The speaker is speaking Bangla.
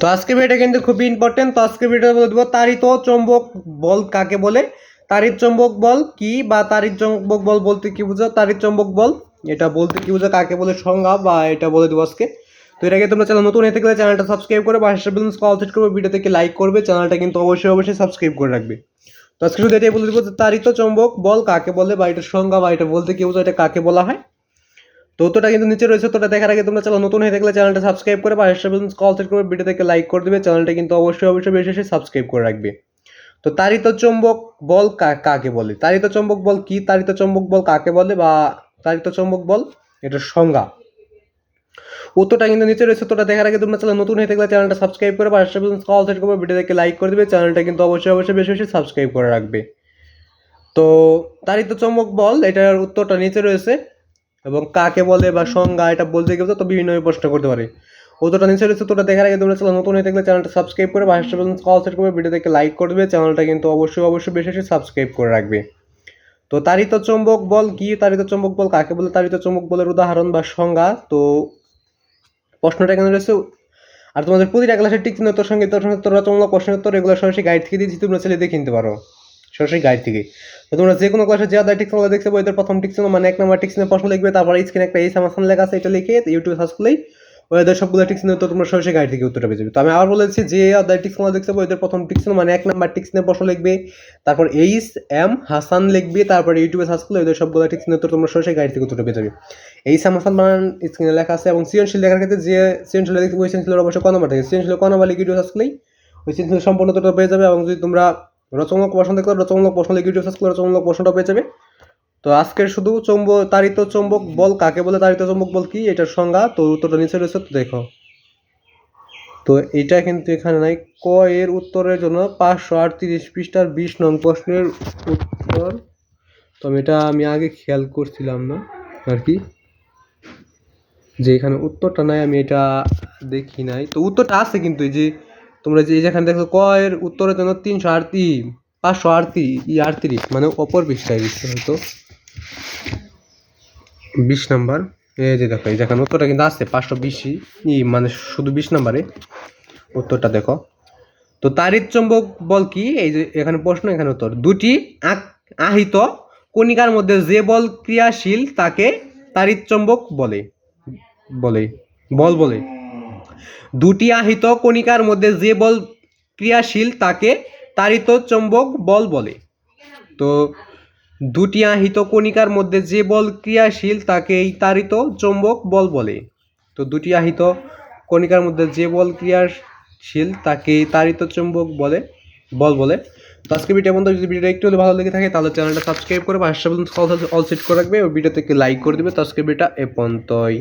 তো আজকে ভিডিওটা কিন্তু খুবই ইম্পর্টেন্ট তো আজকে ভিডিওটা বলে দেবো তারিত চৌম্বক বল কাকে বলে? তারিত চৌম্বক বল কি বা তারিত চৌম্বক বল বলতে কি বুঝো? তারিত চৌম্বক বল, এটা বলতে কি বুঝো? কাকে বলে সংজ্ঞা বা এটা বলে দেবো আজকে। তো এর আগে তোমরা চ্যানেল নতুন হতে গেলে চ্যানেলটা সাবস্ক্রাইব করে হাসা বিলন্স কল সেট করবে ভিডিও থেকে লাইক করবে চ্যানেলটা কিন্তু অবশ্যই অবশ্যই সাবস্ক্রাইব করে রাখবে। তো আজকে শুধু এটাই বলে দেবো তারিত চৌম্বক বল কাকে বলে বা এটা সংজ্ঞা বা এটা বলতে কি বুঝো? এটা কাকে বলা হয়? তো কিন্তু নিচে রয়েছে, তোটা দেখার আগে তোমরা চ্যানেল নতুন হয়ে থাকলে চ্যানেলটা সাবস্ক্রাইব করে বিলন্স কল সেট করবে ভিডিও থেকে লাইক করে দেবে, চ্যানেলটা কিন্তু অবশ্যই অবশ্যই বেশি বেশি সাবস্ক্রাইব করে রাখবে। তো তারিত চৌম্বক বল কাকে বলে? তারিত চৌম্বক বল কি? তারিত চৌম্বক বল কাকে বলে? বা তারিত চৌম্বক বল এটার সংজ্ঞা। উত্তরটা কিন্তু নিচে রয়েছে, তোটা দেখার আগে তোমরা চ্যানেল নতুন হয়ে থাকলে চ্যানেলটা সাবস্ক্রাইব করে পাশে কল সেট করবে দেখে লাইক করে দেবে, চ্যানেলটা কিন্তু অবশ্যই অবশ্যই বেশি বেশি সাবস্ক্রাইব করে রাখবে। তো তারিত চৌম্বক বল, এটার উত্তরটা নিচে রয়েছে। এবং কাকে বলে বা সংজ্ঞা এটা বলতে গেলে তো বিভিন্নভাবে প্রশ্ন করতে পারে। উত্তরটা নিচে রয়েছে তোটা দেখার আগে তোমরা চ্যানেল নতুন হয়ে থাকলে চ্যানেলটা সাবস্ক্রাইব করে পাশে কল সেট করবে ভিডিও দেখে লাইক করে দেবে, চ্যানেলটা কিন্তু অবশ্যই অবশ্যই বেশি বেশি সাবস্ক্রাইব করে রাখবে। তো তারিত চৌম্বক বল কি? তারিত চৌম্বক বল কাকে বলে? তারিত চৌম্বক বলের উদাহরণ বা সংজ্ঞা, তো প্রশ্নটা এখানে রয়েছে। আর তোমাদের প্রতিটা ক্লাসের টিক চিহ্ন তোর সঙ্গে তোর সঙ্গে তোর রচনামূলক প্রশ্নের উত্তর, এগুলো সরাসরি গাইড থেকে দিয়েছি, তোমরা চাইলে দেখে নিতে পারো। সরাসরি গাইড থেকে তো তোমরা যে কোনো ক্লাসে যে আদার টিক চিহ্ন দেখতে পাবো এদের প্রথম টিক মানে এক নম্বর টিক চিহ্ন প্রশ্ন লিখবে, তারপরে স্ক্রিনে একটা এই সামাসান লেখা আছে, এটা লিখে ইউটিউব সার্চ করলেই ওদের সবগুলো টিক চিহ্ন তো তোমরা সরাসরি গাইড থেকে উত্তরটা পেয়ে যাবে। তো আমি আবার বলেছি যে আদার টিক চিহ্ন দেখতে পাবো এদের প্রথম টিক মানে এক নম্বর চিহ্নের প্রশ্ন লিখবে, তারপর এইচ এম হাসান লিখবে, তারপরে ইউটিউবে সার্চ করলে ওদের সবগুলো টিক চিহ্ন তো তোমরা সরাসরি গাইড থেকে উত্তরটা পেয়ে যাবে। এই সামাসান বানান স্ক্রিনে লেখা আছে, এবং সৃজনশীল লেখার ক্ষেত্রে যে সৃজনশীল দেখতে ওই সৃজনশীলের অবশ্যই ক নম্বর থাকে সৃজনশীল ক নম্বর লিখে ইউটিউব সার্চ করলেই ওই সৃজনশীল সম্পূর্ণ তথ্য পেয়ে যাবে, এবং যদি তোমরা রচনামূলক প্রশ্ন দেখতে রচনামূলক প্রশ্ন লিখে ইউটিউব সার্চ করলে রচনামূলক প্রশ্নটা পেয়ে যাবে। তো আজকের শুধু চৌম্ব তারিত চৌম্বক বল, কাকে বলে তারিত চৌম্বক বল কি? এটার সংজ্ঞা, তো উত্তরটা নিচে রয়েছে, তো দেখো। তো এটা কিন্তু এখানে নাই। ক এর উত্তরের জন্য পাঁচশো আটত্রিশ পৃষ্ঠার বিশ নং প্রশ্নের উত্তর। তো এটা আমি আগে খেয়াল করছিলাম না, আর কি। যে এখানে উত্তরটা নাই, আমি এটা দেখি নাই। তো উত্তরটা আছে কিন্তু এই যে তোমরা যে যেখানে দেখো ক এর উত্তরের জন্য তিনশো আটত্রিশ পাঁচশো আটত্রিশ ই আটত্রিশ মানে অপর পৃষ্ঠায় দিচ্ছে হয়তো। বিশ নাম্বার, এই যে দেখো, এই যেখানে উত্তরটা কিন্তু আছে, পাঁচশো বিশই ই মানে শুধু বিশ নাম্বারে। উত্তরটা দেখো। তো তারিত চৌম্বক বল কি? এই যে এখানে প্রশ্ন, এখানে উত্তর। দুটি আহিত কণিকার মধ্যে যে বল ক্রিয়াশীল তাকে তারিত চৌম্বক বলে বলে, বল বলে। দুটি আহিত কণিকার মধ্যে যে বল ক্রিয়াশীল, তাকে তারিত চৌম্বক বল বলে। তো দুটি আহিত কণিকার মধ্যে যে বল ক্রিয়াশীল, তাকে এই তারিত চৌম্বক বল বলে। তো দুটি আহিত কণিকার মধ্যে যে বল ক্রিয়াশীল, তাকে তারিত চৌম্বক বলে, বল বলে। তো আজকে ভিডিও বন্ধু যদি ভিডিওটা একটু হলে ভালো লেগে থাকে, তাহলে চ্যানেলটা সাবস্ক্রাইব করে পাশে অল সেট করে রাখবে। ও ভিডিও থেকে লাইক করে দেবে। তো আজকে ভিডিওটা এ পর্যন্তই।